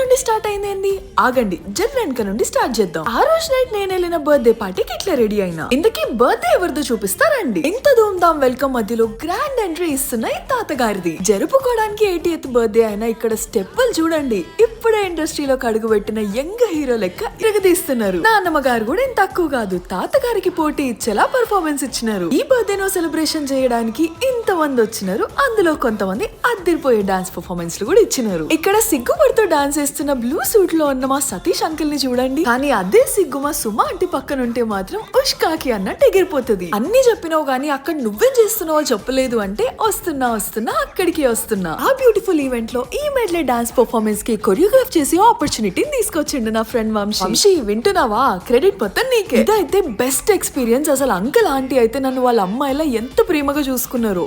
నుండి స్టార్ట్ అయిందేంది? ఆగండి జన్ వెనక నుండి స్టార్ట్ చేద్దాం. ఆ రోజు నైట్ నేను వెళ్ళిన బర్త్డే పార్టీకి ఇట్లా రెడీ అయినా. ఇంతకీ బర్త్డే ఎవరిదో చూపిస్తారండి ఇంత ధూమ్ వెల్కమ్ మధ్యలో గ్రాండ్ ఎంట్రీ ఇస్తున్న ఈ తాతగారిది. జరుపుకోవడానికి ఎయిటీఎత్ బర్త్డే అయినా ఇక్కడ స్టెప్పులు చూడండి. ఇప్పుడే ఇండస్ట్రీలోకి అడుగు పెట్టిన యంగ్ హీరో లెక్క ఇరగదీస్తున్నారు. నాన్నమ్మ గారు కూడా ఏం తక్కువ కాదు. తాతగారికి పోటీ ఇచ్చేలా పర్ఫార్మెన్స్ ఇచ్చినారు. ఈ బర్త్డే నో సెలబ్రేషన్ చేయడానికి ఇంత మంది వచ్చినారు. అందులో కొంతమంది అద్దరిపోయే డాన్స్ పర్ఫార్మెన్స్ కూడా ఇచ్చినారు. ఇక్కడ సిగ్గుపడుతూ డాన్స్ చేస్తున్న బ్లూ సూట్లో ఉన్న మా సతీష్ అంకిల్ని చూడండి. కానీ అదే సిగ్గు మా సుమ అంటి పక్కన ఉంటే మాత్రం ఉష్కాకి అన్నట్టు ఎగిరిపోతుంది. అన్ని చెప్పినావు కానీ అక్కడ నువ్వేం చేస్తున్నావో చెప్పలేదు అంటే వస్తున్నా వస్తున్నా అక్కడికి వస్తున్నా. ఆ బ్యూటిఫుల్ ఈవెంట్లో ఈ మెడ్లే డాన్స్ పర్ఫార్మెన్స్కి కొరియోగ్రాఫ్ చేసి ఆపర్చునిటీని తీసుకొచ్చిండు నా ఫ్రెండ్ వంశీ. వంశీ వింటున్నావా? క్రెడిట్ మొత్తం నీకే. ఇదైతే బెస్ట్ ఎక్స్పీరియన్స్ అసలు అంకుల్ ఆంటీ అయితే నన్ను వాళ్ళ అమ్మాయిలా ఎంత ప్రేమగా చూసుకున్నారు.